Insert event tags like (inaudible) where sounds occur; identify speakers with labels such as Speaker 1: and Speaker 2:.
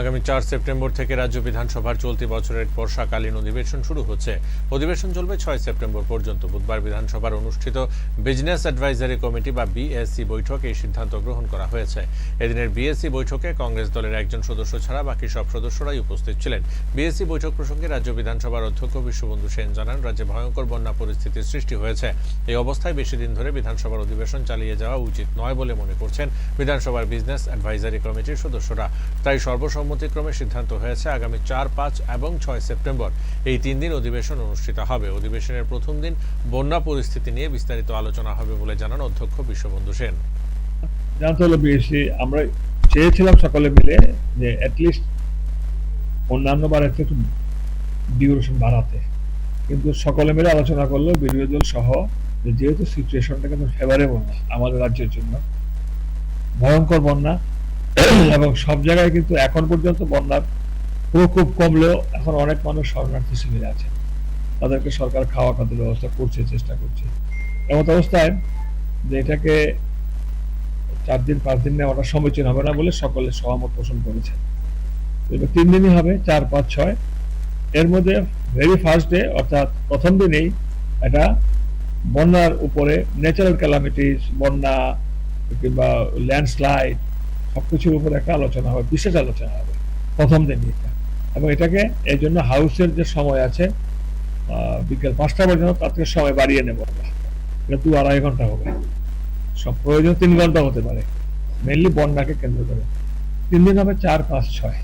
Speaker 1: আগামী চার সেপ্টেম্বর থেকে রাজ্য বিধানসভার চলতি বছরের বর্ষাকালীন অধিবেশন শুরু হচ্ছে। অধিবেশন চলবে ছয় সেপ্টেম্বর পর্যন্ত। বুধবার বিধানসভার অনুষ্ঠিত বিজনেস অ্যাডভাইজারি কমিটি বা বিএসসি বৈঠক এই সিদ্ধান্ত গ্রহণ করা হয়েছে। এদিনের বিএসসি বৈঠকে কংগ্রেস দলের একজন সদস্য ছাড়া বাকি সব সদস্যরাই উপস্থিত ছিলেন। বিএসসি বৈঠক প্রসঙ্গে রাজ্য বিধানসভার অধ্যক্ষ বিশ্ববন্ধু সেন জানান, রাজ্যে ভয়ঙ্কর বন্যা পরিস্থিতির সৃষ্টি হয়েছে। এই অবস্থায় বেশি দিন ধরে বিধানসভার অধিবেশন চালিয়ে যাওয়া উচিত নয় বলে মনে করছেন বিধানসভার বিজনেস অ্যাডভাইজারি কমিটির সদস্যরা। তাই সর্বসম্মতিক্রমে সিদ্ধান্ত হয়েছে আগামী চার, পাঁচ এবং ছয় সেপ্টেম্বর। এই তিন দিন অধিবেশন অনুষ্ঠিত হবে। অধিবেশনের প্রথম দিন বন্যা পরিস্থিতি নিয়ে বিস্তারিত আলোচনা হবে বলে জানান অধ্যক্ষ বিশ্ববন্ধু সেন।
Speaker 2: আমরা চেয়েছিলাম সকলে মিলে যে অ্যাটলিস্ট অন্যান্য বারের থেকে ডিউরেশন বাড়াতে। কিন্তু সকলে মিলে আলোচনা করল বিরোধী দল সহ যেহেতু সিচুয়েশনটা কিন্তু ফেভারেবল না আমাদের রাজ্যের জন্য। ভয়ঙ্কর বন্যা। (coughs) এবং সব জায়গায় কিন্তু এখন পর্যন্ত বন্যার প্রকোপ কমলেও এখন অনেক মানুষ শরণার্থী শিবিরে আছে। তাদেরকে সরকার খাওয়া খাদ্যের ব্যবস্থা করছে, চেষ্টা করছে। এমত অবস্থায় যে এটাকে চার দিন, পাঁচ দিন নেওয়াটা সমীচীন হবে না বলে সকলে সহমত পোষণ করেছে। এবার তিন দিনই হবে, চার, পাঁচ, ছয়। এর মধ্যে ভেরি ফার্স্ট ডে অর্থাৎ প্রথম দিনেই এটা বন্যার উপরে ন্যাচারাল ক্যালামিটিস বন্যা কিংবা ল্যান্ডস্লাইড সবকিছুর উপর একটা আলোচনা হবে, বিশেষ আলোচনা হবে প্রথম দিন এটা এবং এটাকে, এই জন্য হাউসের যে সময় আছে বিকেল পাঁচটা পর্যন্ত তার থেকে সময় বাড়িয়ে নেব এটা দু আড়াই ঘণ্টা হবে। সব প্রয়োজন তিন ঘণ্টা হতে পারে। মেনলি বন্যাকে কেন্দ্র করে। তিন দিন হবে চার, পাঁচ, ছয়।